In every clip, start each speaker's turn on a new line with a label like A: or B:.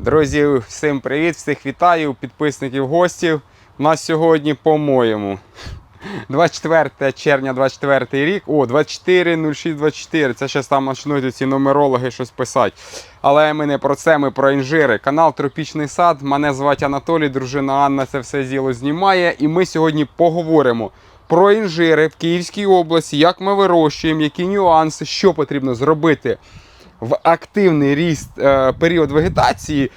A: Друзі, всім привіт, всіх вітаю, підписників, гостів. Нас сьогодні, по-моєму, 24 червня 24 рік. О, 24 06 24. Це зараз там почнуть ці нумерологи щось писати. Але ми не про це, ми про інжири. Канал Тропічний сад. Мене звати Анатолій, дружина Анна це все діло знімає. І ми сьогодні поговоримо про інжири в Київській області, як ми вирощуємо, які нюанси, що потрібно зробити в активний ріст е, період вегетації,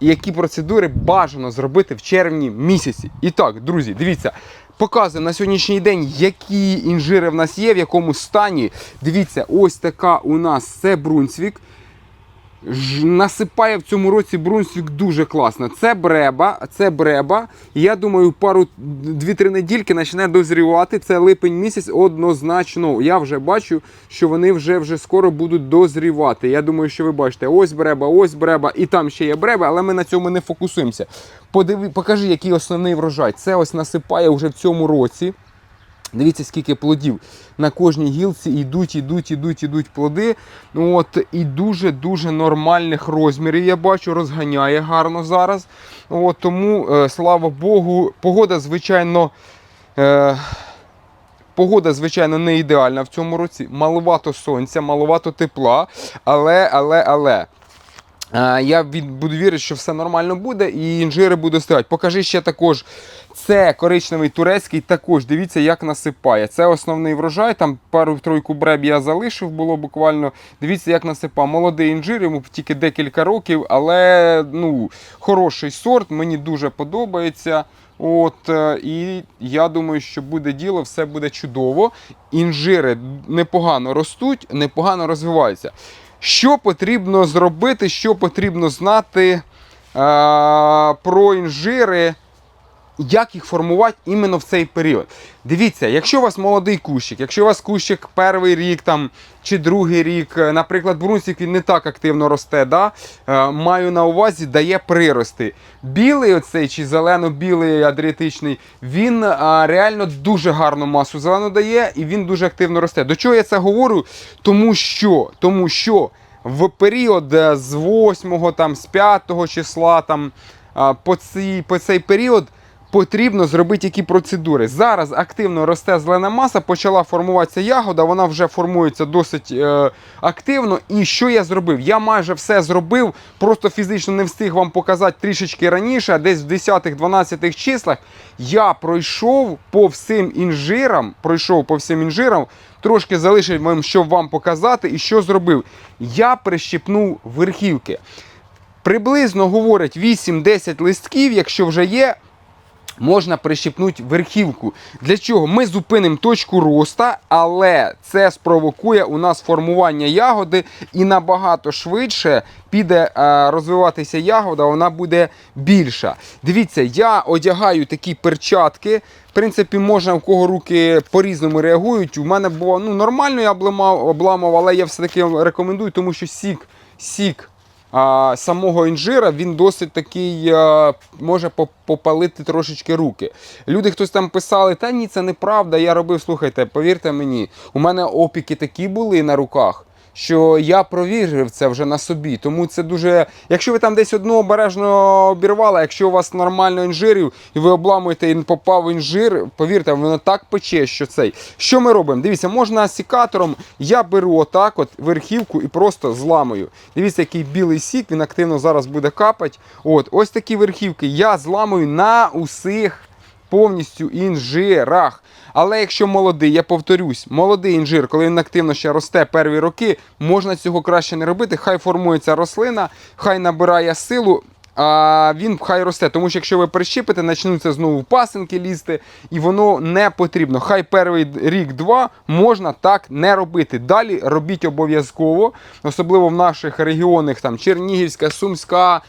A: які процедури бажано зробити в червні місяці. І так, друзі, дивіться. Показую на сьогоднішній день, які інжири в нас є, в якому стані. Дивіться, ось така у нас це Брунсвік. Насипає в цьому році Брунсвік дуже класно. Це бреба, це бреба. Я думаю, пару 2-3 недільки почне дозрівати. Це липень місяць однозначно. Я вже бачу, що вони вже вже скоро будуть дозрівати. Я думаю, що ви бачите, ось бреба, ось бреба, і там ще є бреба, але ми на цьому не фокусуємося. Подиви, покажи, який основний врожай. Це ось насипає вже в цьому році. Дивіться, скільки плодів на кожній гілці йдуть, йдуть, йдуть, йдуть плоди. От, і дуже-дуже нормальних розмірів. Я бачу, розганяє гарно зараз. От, тому, е, слава Богу, погода, звичайно. Е, Погода, звичайно, не ідеальна в цьому році. Маловато сонця, маловато тепла. Але, але, але. Я буду вірити, що все нормально буде і інжири будуть стояти. Покажи ще також. Це коричневий турецький, також дивіться, як насипає. Це основний врожай. Там пару-тройку бреб я залишив, було буквально. Дивіться, як насипав. Молодий інжир, йому тільки декілька років, але ну, хороший сорт, мені дуже подобається. От, е, і я думаю, що буде діло, все буде чудово. Інжири непогано ростуть, непогано розвиваються. Що потрібно зробити, що потрібно знати е, про інжири, як їх формувати іменно в цей період. Дивіться, якщо у вас молодий кущик, якщо у вас кущик перший рік там, чи другий рік, е, наприклад, брунсик він не так активно росте, да? е, маю на увазі, дає прирости. Білий оцей чи зелено-білий адріатичний, він е, реально дуже гарну масу зелену дає і він дуже активно росте. До чого я це говорю? Тому що, тому що в період з 8, там, з 5 числа там, по, цей, по цей період потрібно зробити які процедури. Зараз активно росте зелена маса, почала формуватися ягода, вона вже формується досить е, активно. І що я зробив? Я майже все зробив, просто фізично не встиг вам показати трішечки раніше, десь в 10-12 числах я пройшов по всім інжирам, пройшов по всім інжирам, трошки залишив вам, щоб вам показати, і що зробив. Я прищепнув верхівки. Приблизно говорять 8-10 листків, якщо вже є, можна прищепнути верхівку. Для чого? Ми зупинимо точку роста, але це спровокує у нас формування ягоди і набагато швидше піде е, розвиватися ягода, вона буде більша. Дивіться, я одягаю такі перчатки. В принципі, можна, у кого руки по-різному реагують. У мене було ну, нормально, я обламав, але я все-таки рекомендую, тому що сік, сік самого інжира він досить такий а, може попалити трошечки руки. Люди хтось там писали, та ні, це неправда. Я робив, слухайте, повірте мені, у мене опіки такі були на руках. Що я провірив це вже на собі. Тому це дуже. Якщо ви там десь одну обережно обірвали, якщо у вас нормально інжирів і ви обламуєте і попав інжир, повірте, воно так пече, що цей. Що ми робимо? Дивіться, можна секатором. Я беру отак, от верхівку і просто зламую. Дивіться, який білий сік, він активно зараз буде капати. От, ось такі верхівки я зламую на усіх повністю інжирах. Але якщо молодий, я повторюсь, молодий інжир, коли він активно ще росте перві роки, можна цього краще не робити. Хай формується рослина, хай набирає силу. А він хай росте, тому що якщо ви прищепите, почнуться знову пасинки лізти, і воно не потрібно. Хай перший рік-два можна так не робити. Далі робіть обов'язково, особливо в наших регіонах, там Чернігівська, Сумська,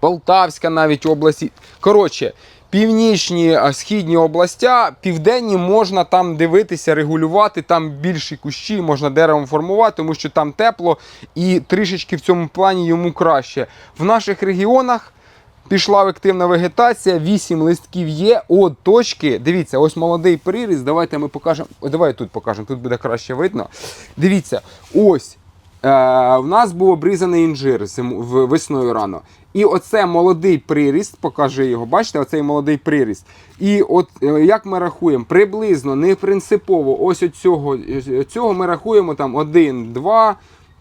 A: Полтавська навіть області. Коротше, північні східні областя, південні можна там дивитися, регулювати, там більші кущі, можна деревом формувати, тому що там тепло і трішечки в цьому плані йому краще. В наших регіонах. Пішла активна вегетація, 8 листків є. От точки. Дивіться, ось молодий приріст. Давайте ми покажемо. О, давай тут покажемо, тут буде краще видно. Дивіться, ось в нас був обрізаний інжир весною рано. І оце молодий приріст, покажи його, бачите, оцей молодий приріст. І от е, як ми рахуємо, приблизно, не принципово, ось от цього, е, цього ми рахуємо там 1, 2,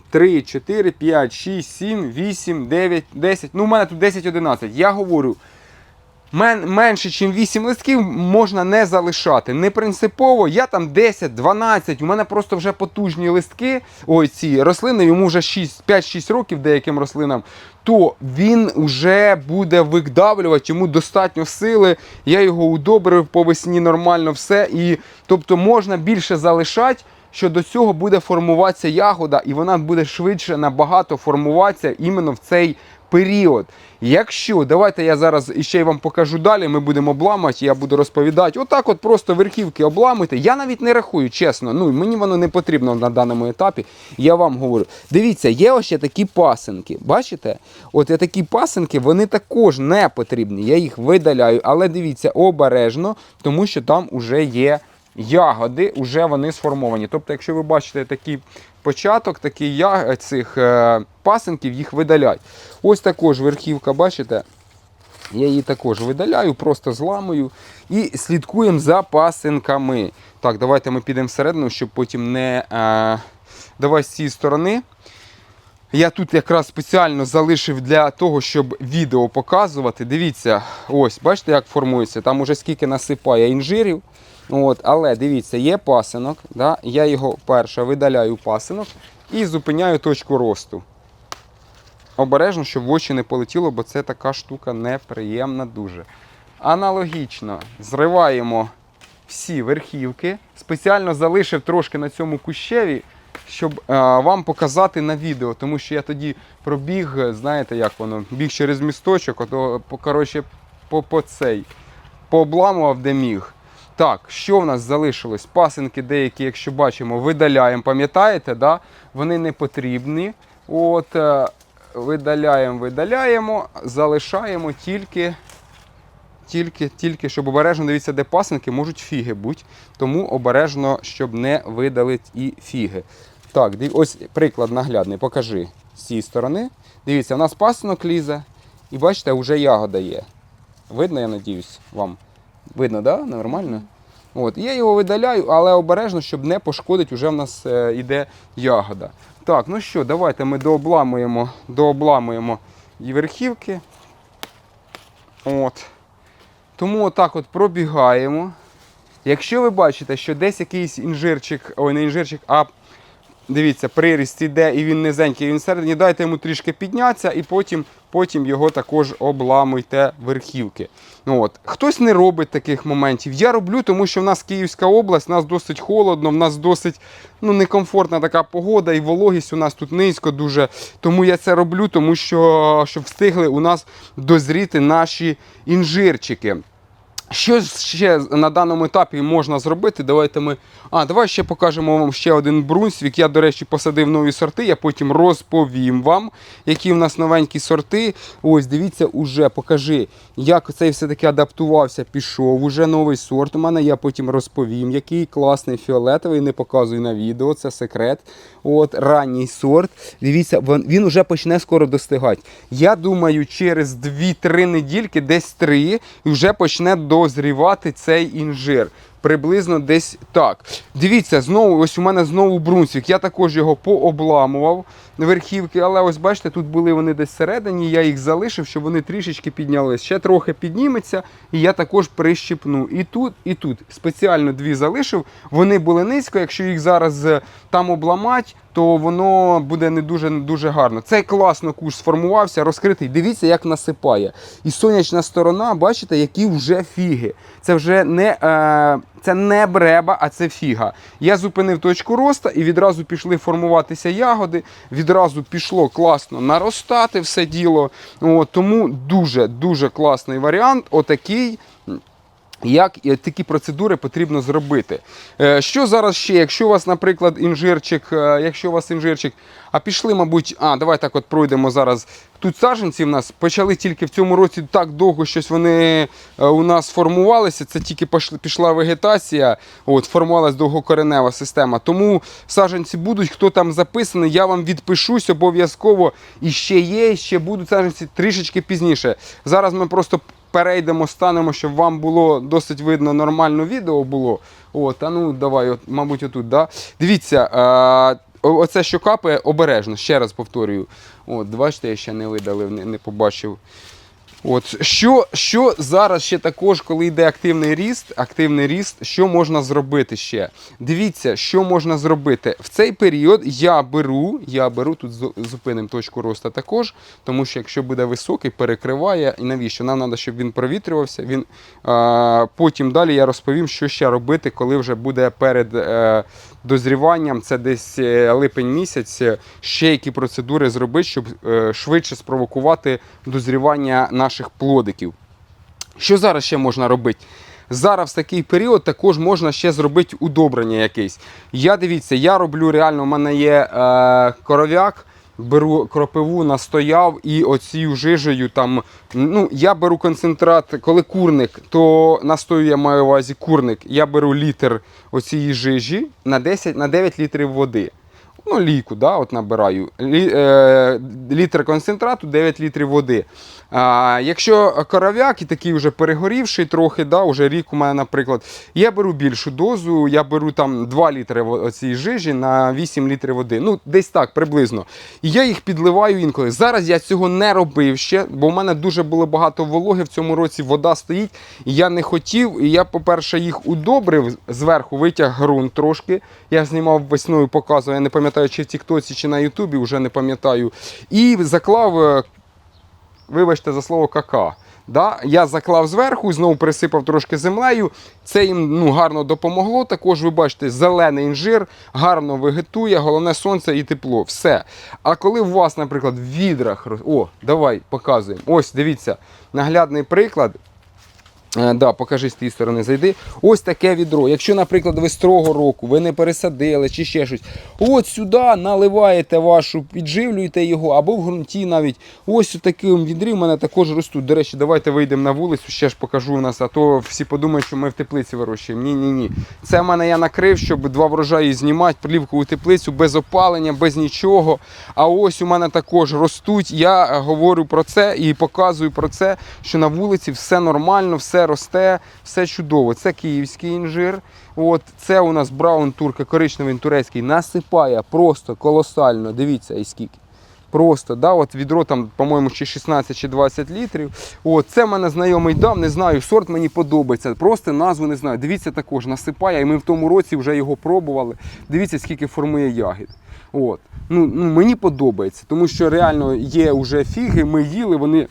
A: 3, 4, 5, 6, 7, 8, 9, 10. Ну, у мене тут 10, 11. Я говорю, мен, менше, ніж 8 листків можна не залишати. Не принципово, я там 10, 12, у мене просто вже потужні листки, ой, ці рослини, йому вже 6, 5-6 років деяким рослинам, то він вже буде видавлювати, йому достатньо сили. Я його удобрив по весні нормально все. І, тобто можна більше залишати. Що до цього буде формуватися ягода, і вона буде швидше набагато формуватися іменно в цей період. Якщо, давайте я зараз іще й вам покажу далі, ми будемо обламувати, я буду розповідати. Отак от просто верхівки обламуйте. Я навіть не рахую, чесно. Ну, мені воно не потрібно на даному етапі. Я вам говорю. Дивіться, є ось ще такі пасинки. Бачите? От є такі пасинки, вони також не потрібні. Я їх видаляю, але дивіться обережно, тому що там вже є ягоди, вже вони сформовані. Тобто, якщо ви бачите такий початок, такий я, цих е, пасинків, їх видалять. Ось також верхівка, бачите? Я її також видаляю, просто зламую і слідкуємо за пасинками. Так, давайте ми підемо всередину, щоб потім не. Е, давай з цієї сторони. Я тут якраз спеціально залишив для того, щоб відео показувати. Дивіться, ось, бачите, як формується. Там уже скільки насипає інжирів. От, але дивіться, є пасинок. Да? Я його перше видаляю пасинок і зупиняю точку росту. Обережно, щоб в очі не полетіло, бо це така штука неприємна дуже. Аналогічно зриваємо всі верхівки. Спеціально залишив трошки на цьому кущеві, щоб е, вам показати на відео, тому що я тоді пробіг, знаєте, як воно, біг через місточок, ото, коротше, по, по цей, пообламував, де міг. Так, що в нас залишилось? Пасинки деякі, якщо бачимо, видаляємо, пам'ятаєте, да? вони не потрібні. От, е, видаляємо, видаляємо, залишаємо тільки, тільки, тільки, щоб обережно дивіться, де пасинки, можуть фіги бути. Тому обережно, щоб не видалити і фіги. Так, ось приклад наглядний, покажи з цієї сторони. Дивіться, у нас пасинок лізе, і бачите, вже ягода є. Видно, я надіюсь, вам. Видно, да? Нормально? От, я його видаляю, але обережно, щоб не пошкодити, вже в нас е, іде ягода. Так, ну що, давайте ми дообламуємо, дообламуємо і верхівки. От. Тому отак от пробігаємо. Якщо ви бачите, що десь якийсь інжирчик, ой, не інжирчик, а дивіться, приріст іде і він низенький, він всередині, дайте йому трішки піднятися і потім, потім його також обламуйте верхівки. Ну, от. Хтось не робить таких моментів. Я роблю, тому що в нас Київська область, в нас досить холодно, в нас досить ну, некомфортна така погода, і вологість у нас тут низько дуже. Тому я це роблю, тому що щоб встигли у нас дозріти наші інжирчики. Що ще на даному етапі можна зробити? Давайте ми. А, давай ще покажемо вам ще один брунсвік. Я, до речі, посадив нові сорти. Я потім розповім вам, які в нас новенькі сорти. Ось, дивіться, уже покажи, як цей все-таки адаптувався, пішов. Уже новий сорт. У мене я потім розповім, який класний фіолетовий, не показую на відео, це секрет. От ранній сорт. Дивіться, він, уже почне скоро достигати. Я думаю, через 2-3 недільки, десь 3, і вже почне дозрівати цей інжир. Приблизно десь так. Дивіться, знову, ось у мене знову брунсвік. Я також його пообламував верхівки, але ось бачите, тут були вони десь всередині, я їх залишив, щоб вони трішечки піднялись. Ще трохи підніметься, і я також прищипну. І тут, і тут. Спеціально дві залишив. Вони були низько. Якщо їх зараз е, там обламати, то воно буде не дуже не дуже гарно. Цей класно куш сформувався, розкритий. Дивіться, як насипає. І сонячна сторона, бачите, які вже фіги. Це вже не, е, це не бреба, а це фіга. Я зупинив точку росту і відразу пішли формуватися ягоди. Відразу пішло класно наростати все діло. От, тому дуже дуже класний варіант. Отакий. Як такі процедури потрібно зробити? Е, Що зараз ще? Якщо у вас, наприклад, інжирчик, е, якщо у вас інжирчик, а пішли, мабуть, а давай так от пройдемо зараз. Тут саджанці в нас почали тільки в цьому році так довго щось вони е, у нас формувалися. Це тільки пішла вегетація, от формувалась довгокоренева система. Тому саджанці будуть, хто там записаний, я вам відпишусь обов'язково. І ще є, ще будуть саджанці трішечки пізніше. Зараз ми просто перейдемо, станемо, щоб вам було досить видно нормально відео було. От, а ну давай, от, мабуть, отут. Да? Дивіться, е, оце що капає обережно, ще раз повторюю. От, бачите, я ще не видалив, не, не побачив. От що, що зараз ще також, коли йде активний ріст, активний ріст, що можна зробити ще? Дивіться, що можна зробити. В цей період я беру, я беру тут зупинимо точку росту також, тому що якщо буде високий, перекриває. І навіщо? Нам треба, щоб він провітрювався. Він, а, потім далі я розповім, що ще робити, коли вже буде перед е, дозріванням, це десь е, липень місяць, е, ще які процедури зробити, щоб е, швидше спровокувати дозрівання наших плодиків. Що зараз ще можна робити? Зараз в такий період також можна ще зробити удобрення якесь. Я дивіться, я роблю реально, у мене є е, коров'як, беру кропиву, настояв і оцією жижею там. Ну, я беру концентрат, коли курник, то настою я маю увазі курник. Я беру літр оцієї жижі на 10 на 9 літрів води. Ну, ліку, да, от набираю. Лі, е, літр концентрату, 9 літрів води. А, якщо коров'як і такий вже перегорівший трохи, да, вже рік у мене, наприклад, я беру більшу дозу, я беру там 2 літри цієї жижі на 8 літрів води. Ну, десь так, приблизно. І я їх підливаю інколи. Зараз я цього не робив ще, бо в мене дуже було багато вологи в цьому році, вода стоїть. Я не хотів. І я, по-перше, їх удобрив зверху, витяг ґрунт трошки. Я знімав весною, показував, я не пам'ятаю, чи в Тіктоці, чи на Ютубі, вже не пам'ятаю. І заклав, е, вибачте за слово, кака. Да? Я заклав зверху, знову присипав трошки землею. Це їм ну, гарно допомогло. Також ви бачите, зелений інжир, гарно вегетує, головне сонце і тепло. Все. А коли у вас, наприклад, в відрах. О, давай показуємо. Ось, дивіться, наглядний приклад. Е, Да, покажи з тієї сторони, зайди. Ось таке відро. Якщо, наприклад, ви з того року, ви не пересадили чи ще щось, от сюди наливаєте вашу, підживлюєте його, або в ґрунті навіть. Ось у такому відрі в мене також ростуть. До речі, давайте вийдемо на вулицю, ще ж покажу у нас, а то всі подумають, що ми в теплиці вирощуємо. Ні, ні, ні. Це в мене я накрив, щоб два врожаї знімати, плівкову теплицю без опалення, без нічого. А ось у мене також ростуть. Я е, говорю про це і показую про це, що на вулиці все нормально, все росте, все чудово. Це київський інжир. От це у нас браун турка, коричневий турецький, насипає просто колосально. Дивіться, і скільки. Просто, да, от відро там, по-моєму, чи 16 чи 20 літрів. От, це в мене знайомий дав, не знаю, сорт мені подобається. Просто назву не знаю. Дивіться також, насипає, і ми в тому році вже його пробували. Дивіться, скільки формує ягід. От. Ну, ну, мені подобається, тому що реально є вже фіги, ми їли, вони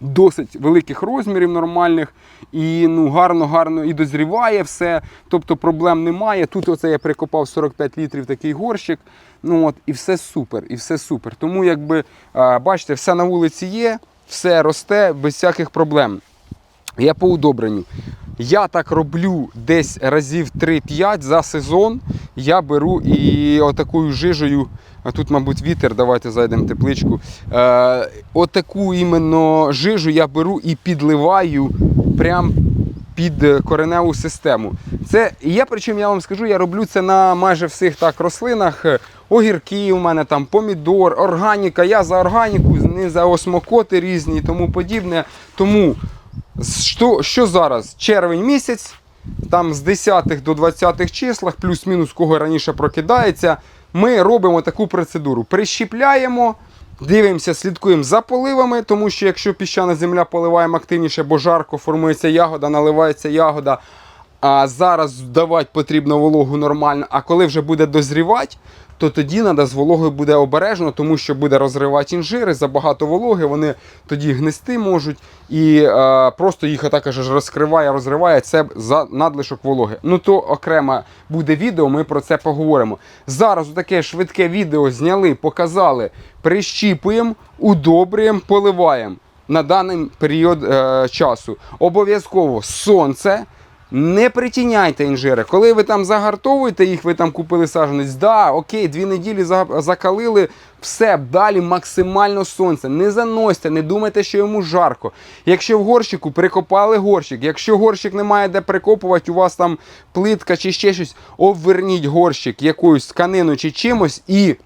A: досить великих розмірів нормальних і ну гарно, гарно і дозріває все. Тобто проблем немає. Тут оце я прикопав 45 літрів такий горщик. Ну от і все супер, і все супер. Тому якби бачите, все на вулиці є, все росте без всяких проблем. Я по удобренню. Я так роблю десь разів 3-5 за сезон. Я беру і отакою жижею, а тут, мабуть, вітер, давайте зайдемо тепличку. Е, отаку іменно жижу я беру і підливаю прям під е, кореневу систему. Це я причому я вам скажу, я роблю це на майже всіх так рослинах. Огірки у мене там, помідор, органіка. Я за органіку, не за осмокоти різні і тому подібне. Тому що, що зараз? Червень місяць, там з 10 до 20 числах, плюс-мінус кого раніше прокидається, ми робимо таку процедуру. Прищіпляємо, дивимося, слідкуємо за поливами, тому що якщо піщана земля поливаємо активніше, бо жарко формується ягода, наливається ягода. А зараз давати потрібно вологу нормально. А коли вже буде дозрівати, то тоді треба з вологою буде обережно, тому що буде розривати інжири, забагато вологи, вони тоді гнисти можуть і е, просто їх отак аж розкриває, розриває це за надлишок вологи. Ну то окремо буде відео, ми про це поговоримо. Зараз таке швидке відео зняли, показали, прищіпуємо, удобрюємо, поливаємо. на даний період е, часу. Обов'язково сонце. Не притіняйте інжири. Коли ви там загартовуєте їх, ви там купили саджанець, да, окей, дві неділі закалили, все, далі максимально сонце. Не заносьте, не думайте, що йому жарко. Якщо в горщику прикопали горщик, якщо горщик немає де прикопувати, у вас там плитка чи ще щось, обверніть горщик якоюсь тканиною чи чимось і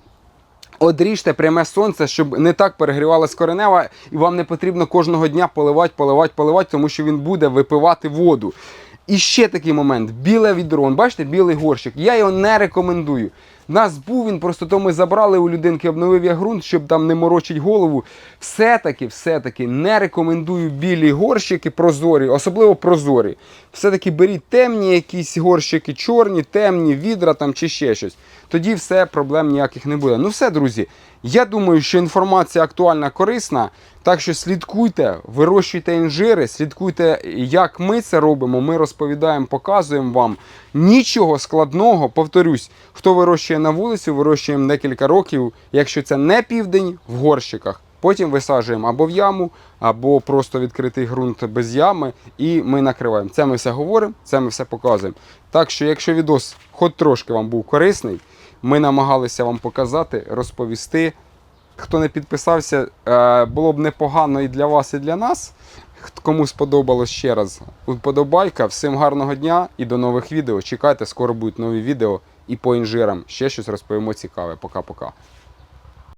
A: Одріжте пряме сонце, щоб не так перегрівалась коренева, і вам не потрібно кожного дня поливати, поливати, поливати, тому що він буде випивати воду. І ще такий момент: біле відро. Бачите, білий горщик. Я його не рекомендую. Нас був він, просто то ми забрали у людинки, обновив я ґрунт, щоб там не морочить голову. Все-таки, все-таки не рекомендую білі горщики прозорі, особливо прозорі. Все-таки беріть темні якісь горщики, чорні, темні, відра там чи ще щось. Тоді все, проблем ніяких не буде. Ну все, друзі. Я думаю, що інформація актуальна, корисна. Так що слідкуйте, вирощуйте інжири, слідкуйте, як ми це робимо. Ми розповідаємо, показуємо вам. Нічого складного, повторюсь, хто вирощує на вулиці, вирощуємо декілька років. Якщо це не південь, в горщиках. Потім висаджуємо або в яму, або просто відкритий ґрунт без ями, і ми накриваємо. Це ми все говоримо, це ми все показуємо. Так що, якщо відос хоч трошки вам був корисний, ми намагалися вам показати, розповісти. Хто не підписався, е, було б непогано і для вас, і для нас. Кому сподобалось ще раз, вподобайка. Всім гарного дня і до нових відео. Чекайте, скоро будуть нові відео і по інжирам. Ще щось розповімо цікаве. Пока-пока.